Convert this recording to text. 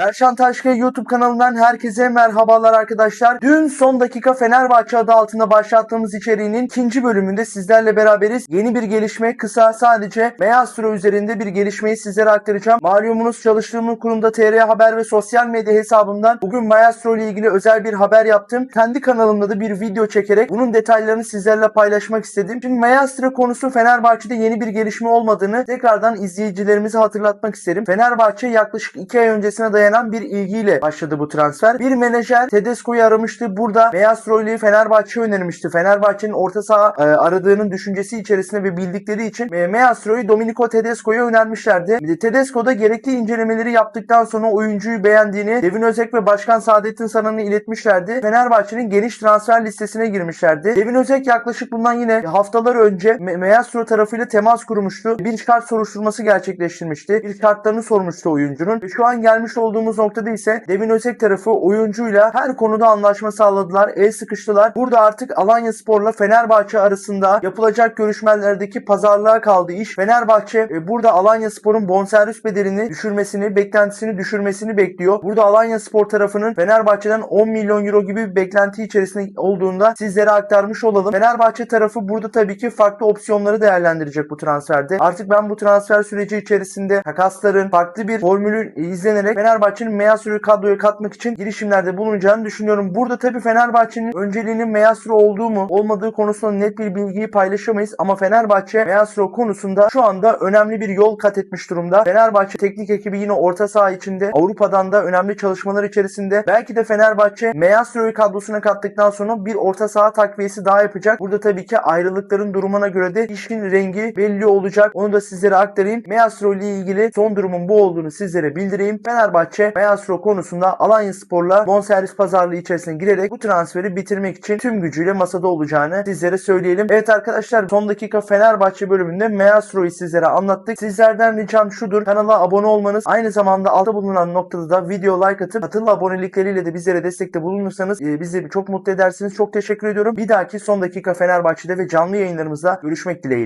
Erşan Taşkaya YouTube kanalından herkese merhabalar arkadaşlar. Dün son dakika Fenerbahçe adı altında başlattığımız içeriğinin ikinci bölümünde sizlerle beraberiz. Yeni bir gelişme kısa sadece Meastro üzerinde bir gelişmeyi sizlere aktaracağım. Malumunuz çalıştığım kurumda TR Haber ve sosyal medya hesabımdan bugün Maestro ile ilgili özel bir haber yaptım. Kendi kanalımda da bir video çekerek bunun detaylarını sizlerle paylaşmak istedim. Şimdi Maestro konusu Fenerbahçe'de yeni bir gelişme olmadığını tekrardan izleyicilerimize hatırlatmak isterim. Fenerbahçe yaklaşık 2 ay öncesine dayanan bir ilgiyle başladı bu transfer. Bir menajer Tedesco'yu aramıştı. Burada Maestro ile Fenerbahçe önermişti. Fenerbahçe'nin orta saha e, aradığının düşüncesi içerisinde ve bildikleri için e, Maestro'yu Domenico Tedesco'ya önermişlerdi. Tedesco da gerekli incelemeleri yaptıktan sonra oyuncuyu beğendiğini Devin Özek ve Başkan Saadettin Sanan'ı iletmişlerdi. Fenerbahçe'nin geniş transfer listesine girmişlerdi. Devin Özek yaklaşık bundan yine haftalar önce Me- tarafıyla temas kurmuştu. Bir şart soruşturması gerçekleştirmişti. Bir şartlarını sormuştu oyuncunun. Şu an gelmiş olduğumuz noktada ise Devin Özek tarafı oyuncuyla her konuda anlaşma sağladılar. El sıkıştılar. Burada artık Alanya Spor'la Fenerbahçe arasında yapılacak görüşmelerdeki pazarlığa kaldı iş. Fenerbahçe e, burada Alanya Spor'un bonservis bedelini düşürmesini, beklentisini düşürmesini bekliyor. Burada Alanya Spor tarafının Fenerbahçe'den 10 milyon euro gibi bir beklenti içerisinde olduğunda sizlere aktarmış olalım. Fenerbahçe tarafı burada tabii ki farklı opsiyonları değerlendirecek bu transferde. Artık ben bu transfer süreci içerisinde takasların farklı bir formülü izlenerek Fenerbahçe'nin Meyasro'yu kadroya katmak için girişimlerde bulunacağını düşünüyorum. Burada tabii Fenerbahçe'nin önceliğinin Meyasro olduğu mu olmadığı konusunda net bir bilgiyi paylaşamayız ama Fenerbahçe Meyasro konusunda şu anda önemli bir yol kat etmiş durumda. Fenerbahçe teknik ekibi yine orta saha içinde Avrupa'dan da önemli çalışmalar içerisinde. Belki de Fenerbahçe Meyasro'yu kadrosuna kattıktan sonra bir orta saha takviyesi daha yapacak. Burada tabii ki ayrılıkların durumuna göre de işin rengi belli olacak. Onu da sizlere aktarayım. Meyastro ile ilgili son durumun bu olduğunu sizlere bildireyim. Fenerbahçe Meyastro konusunda Alanya Spor'la bonservis pazarlığı içerisine girerek bu transferi bitirmek için tüm gücüyle masada olacağını sizlere söyleyelim. Evet arkadaşlar son dakika Fenerbahçe bölümünde Meyastro'yu sizlere anlattık. Sizlerden ricam şudur. Kanala abone olmanız. Aynı zamanda altta bulunan noktada da video like atıp hatırla abonelikleriyle de bizlere destekte bulunursanız e, bizi çok mutlu edersiniz. Çok teşekkür ediyorum. Bir dahaki son dakika Fenerbahçe'de ve canlı yayınlarımızda görüşmek dileğiyle.